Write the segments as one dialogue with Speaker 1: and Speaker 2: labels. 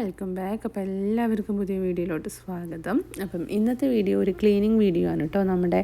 Speaker 1: Welcome back. അപ്പോൾ എല്ലാവർക്കും പുതിയ വീഡിയോയിലോട്ട് സ്വാഗതം. അപ്പം ഇന്നത്തെ വീഡിയോ ഒരു ക്ലീനിങ് വീഡിയോ ആണ് കേട്ടോ. നമ്മുടെ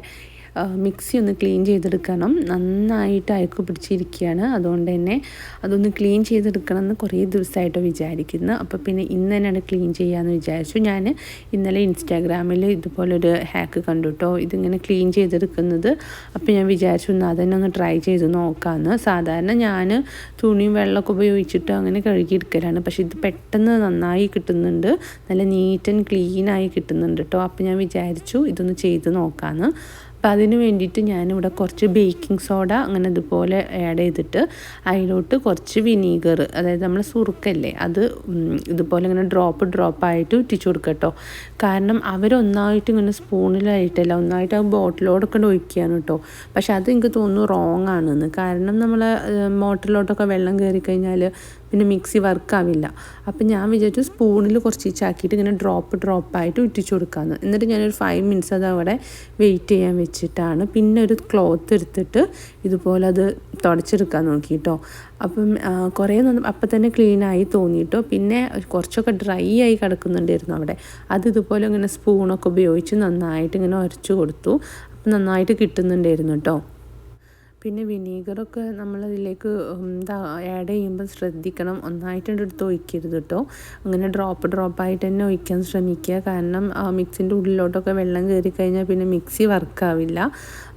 Speaker 1: മിക്സി ഒന്ന് ക്ലീൻ ചെയ്തെടുക്കണം. നന്നായിട്ട് അയക്ക് പിടിച്ചിരിക്കുകയാണ്. അതുകൊണ്ട് തന്നെ അതൊന്ന് ക്ലീൻ ചെയ്തെടുക്കണം എന്ന് കുറേ ദിവസമായിട്ട് വിചാരിക്കുന്നു. അപ്പോൾ പിന്നെ ഇന്ന് തന്നെയാണ് ക്ലീൻ ചെയ്യാമെന്ന് വിചാരിച്ചു. ഞാൻ ഇന്നലെ ഇൻസ്റ്റാഗ്രാമിൽ ഇതുപോലൊരു ഹാക്ക് കണ്ടുട്ടോ ഇതിങ്ങനെ ക്ലീൻ ചെയ്തെടുക്കുന്നത്. അപ്പോൾ ഞാൻ വിചാരിച്ചു എന്നാൽ അതന്നെ ഒന്ന് ട്രൈ ചെയ്ത് നോക്കാമെന്ന്. സാധാരണ ഞാൻ തുണിയും വെള്ളമൊക്കെ ഉപയോഗിച്ചിട്ട് അങ്ങനെ കഴുകിയെടുക്കലാണ്. പക്ഷേ ഇത് പെട്ടെന്ന് നന്നായി കിട്ടുന്നുണ്ട്. നല്ല നീറ്റ് ആൻഡ് ക്ലീനായി കിട്ടുന്നുണ്ട് കേട്ടോ. അപ്പോൾ ഞാൻ വിചാരിച്ചു ഇതൊന്ന് ചെയ്ത് നോക്കാമെന്ന്. അപ്പോൾ അതിന് വേണ്ടിയിട്ട് ഞാനിവിടെ കുറച്ച് ബേക്കിംഗ് സോഡ അങ്ങനെ ഇതുപോലെ ആഡ് ചെയ്തിട്ട് അതിലോട്ട് കുറച്ച് വിനീഗർ അതായത് നമ്മൾ സുറുക്കല്ലേ അത് ഇതുപോലെ ഇങ്ങനെ ഡ്രോപ്പ് ഡ്രോപ്പായിട്ട് ഇട്ടിച്ചു കൊടുക്കുക കേട്ടോ കാരണം അവരൊന്നായിട്ട് ഇങ്ങനെ സ്പൂണിലായിട്ടല്ല ഒന്നായിട്ട് ആ ബോട്ടിലോടൊക്കെ ഒഴിക്കുകയാണ് കേട്ടോ പക്ഷെ അത് എനിക്ക് തോന്നുന്നു റോങ് ആണെന്ന്. കാരണം നമ്മൾ മോട്ടറിലോട്ടൊക്കെ വെള്ളം കയറി കഴിഞ്ഞാൽ പിന്നെ മിക്സി വർക്കാവില്ല അപ്പം ഞാൻ വിചാരിച്ചു സ്പൂണിൽ കുറച്ച് ചാക്കിയിട്ട് ഇങ്ങനെ ഡ്രോപ്പ് ഡ്രോപ്പായിട്ട് ഇട്ടിച്ചു കൊടുക്കാമെന്ന് എന്നിട്ട് ഞാനൊരു ഫൈവ് മിനിറ്റ്സ് അത് അവിടെ വെയിറ്റ് ചെയ്യാൻ വെച്ചിട്ടാണ്. പിന്നെ ഒരു ക്ലോത്ത് എടുത്തിട്ട് ഇതുപോലെ അത് തുടച്ചെടുക്കാൻ നോക്കിയിട്ടോ അപ്പം കുറേ നന്ന അപ്പം തന്നെ ക്ലീനായി തോന്നിയിട്ടോ പിന്നെ കുറച്ചൊക്കെ ഡ്രൈ ആയി കിടക്കുന്നുണ്ടായിരുന്നു അവിടെ. അത് ഇതുപോലെ ഇങ്ങനെ സ്പൂണൊക്കെ ഉപയോഗിച്ച് നന്നായിട്ട് ഇങ്ങനെ ഉരച്ചു കൊടുത്തു. അപ്പം നന്നായിട്ട് കിട്ടുന്നുണ്ടായിരുന്നു കേട്ടോ പിന്നെ വിനീഗറൊക്കെ നമ്മളതിലേക്ക് എന്താ ആഡ് ചെയ്യുമ്പോൾ ശ്രദ്ധിക്കണം. ഒന്നായിട്ടുണ്ട് എടുത്ത് ഒഴിക്കരുത് കേട്ടോ അങ്ങനെ ഡ്രോപ്പ് ഡ്രോപ്പായിട്ട് തന്നെ ഒഴിക്കാൻ ശ്രമിക്കുക. കാരണം മിക്സിന്റെ ഉള്ളിലോട്ടൊക്കെ വെള്ളം കയറി കഴിഞ്ഞാൽ പിന്നെ മിക്സി വർക്കാവില്ല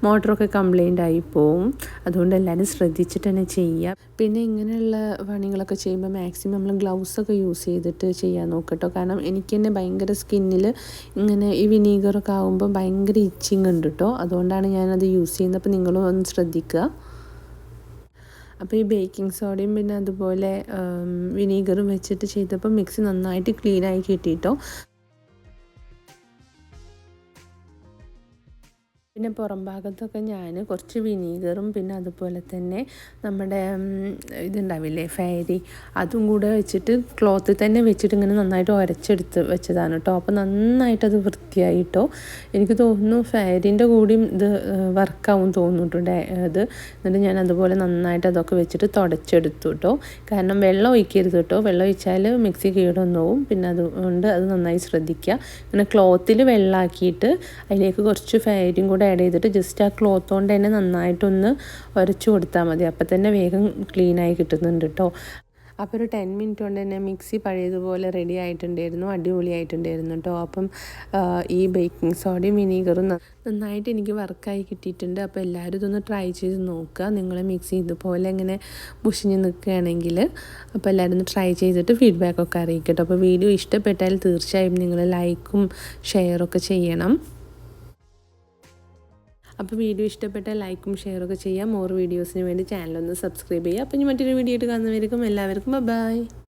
Speaker 1: മോട്ടറൊക്കെ കംപ്ലൈന്റ് ആയി പോവും. അതുകൊണ്ട് എല്ലാവരും ശ്രദ്ധിച്ചിട്ട് തന്നെ ചെയ്യുക. പിന്നെ ഇങ്ങനെയുള്ള പണികളൊക്കെ ചെയ്യുമ്പോൾ മാക്സിമം നമ്മൾ ഗ്ലൗസൊക്കെ യൂസ് ചെയ്തിട്ട് ചെയ്യാൻ നോക്കട്ടോ കാരണം എനിക്ക് തന്നെ ഭയങ്കര സ്കിന്നിൽ ഇങ്ങനെ ഈ വിനീഗറൊക്കെ ആകുമ്പോൾ ഭയങ്കര ഇച്ചിങ് ഉണ്ട് കേട്ടോ അതുകൊണ്ടാണ് ഞാനത് യൂസ് ചെയ്യുന്നത്. അപ്പോൾ നിങ്ങളും ഒന്ന് ശ്രദ്ധിക്കുക അപ്പോൾ ഈ ബേക്കിംഗ് സോഡയും പിന്നെ അതുപോലെ വിനീഗറും വെച്ചിട്ട് ചെയ്തപ്പോൾ മിക്സി നന്നായിട്ട് ക്ലീനായി കിട്ടിയിട്ടോ പിന്നെ പുറം ഭാഗത്തൊക്കെ ഞാൻ കുറച്ച് വിനീഗറും പിന്നെ അതുപോലെ തന്നെ നമ്മുടെ ഇതുണ്ടാവില്ലേ ഫയരി അതും കൂടെ വെച്ചിട്ട് ക്ലോത്തിൽ തന്നെ വെച്ചിട്ട് ഇങ്ങനെ നന്നായിട്ട് ഉരച്ചെടുത്ത് വെച്ചതാണ് കേട്ടോ. അപ്പോൾ നന്നായിട്ടത് അത് വൃത്തിയായി കേട്ടോ എനിക്ക് തോന്നുന്നു ഫയറിന്റെ കൂടിയും ഇത് വർക്കാവും തോന്നിട്ടുണ്ട് ഇത് എന്നിട്ട് ഞാൻ അതുപോലെ നന്നായിട്ട് അതൊക്കെ വെച്ചിട്ട് തുടച്ചെടുത്തു കേട്ടോ. കാരണം വെള്ളം ഒഴിക്കരുത് കേട്ടോ. വെള്ളം ഒഴിച്ചാൽ മിക്സി കീടൊന്നാവും. പിന്നെ അതുകൊണ്ട് അത് നന്നായി ശ്രദ്ധിക്കുക. ഇങ്ങനെ ക്ലോത്തിൽ വെള്ളമാക്കിയിട്ട് അതിലേക്ക് കുറച്ച് ഫാരിയും കൂടെ ആഡ് ചെയ്തിട്ട് ജസ്റ്റ് ആ ക്ലോത്ത് കൊണ്ട് തന്നെ നന്നായിട്ടൊന്ന് ഉരച്ചു കൊടുത്താൽ മതി. അപ്പം തന്നെ വേഗം ക്ലീനായി കിട്ടുന്നുണ്ട് കേട്ടോ അപ്പോൾ ഒരു ടെൻ മിനിറ്റ് കൊണ്ട് തന്നെ മിക്സി പഴയതുപോലെ റെഡി ആയിട്ടുണ്ടായിരുന്നു അടിപൊളിയായിട്ടുണ്ടായിരുന്നു കേട്ടോ അപ്പം ഈ ബേക്കിംഗ് സോഡയും വിനീഗറും നന്നായിട്ട് എനിക്ക് വർക്കായി കിട്ടിയിട്ടുണ്ട്. അപ്പോൾ എല്ലാവരും ഇതൊന്ന് ട്രൈ ചെയ്ത് നോക്കുക. നിങ്ങൾ മിക്സി ഇതുപോലെ ഇങ്ങനെ പുഷിഞ്ഞ് നിൽക്കുകയാണെങ്കിൽ അപ്പോൾ എല്ലാവരും ഒന്ന് ട്രൈ ചെയ്തിട്ട് ഫീഡ്ബാക്കൊക്കെ അറിയിക്കട്ടോ. അപ്പോൾ വീഡിയോ ഇഷ്ടപ്പെട്ടാൽ തീർച്ചയായും നിങ്ങൾ ലൈക്കും ഷെയറൊക്കെ ചെയ്യണം. അപ്പോൾ വീഡിയോ ഇഷ്ടപ്പെട്ട ലൈക്കും ഷെയറും ഒക്കെ ചെയ്യാം. മോർ വീഡിയോസിന് വേണ്ടി ചാനലൊന്ന് സബ്സ്ക്രൈബ് ചെയ്യുക. അപ്പോൾ ഇനി മറ്റൊരു വീഡിയോ ആയിട്ട് കാണുന്നവർക്കും എല്ലാവർക്കും ബൈ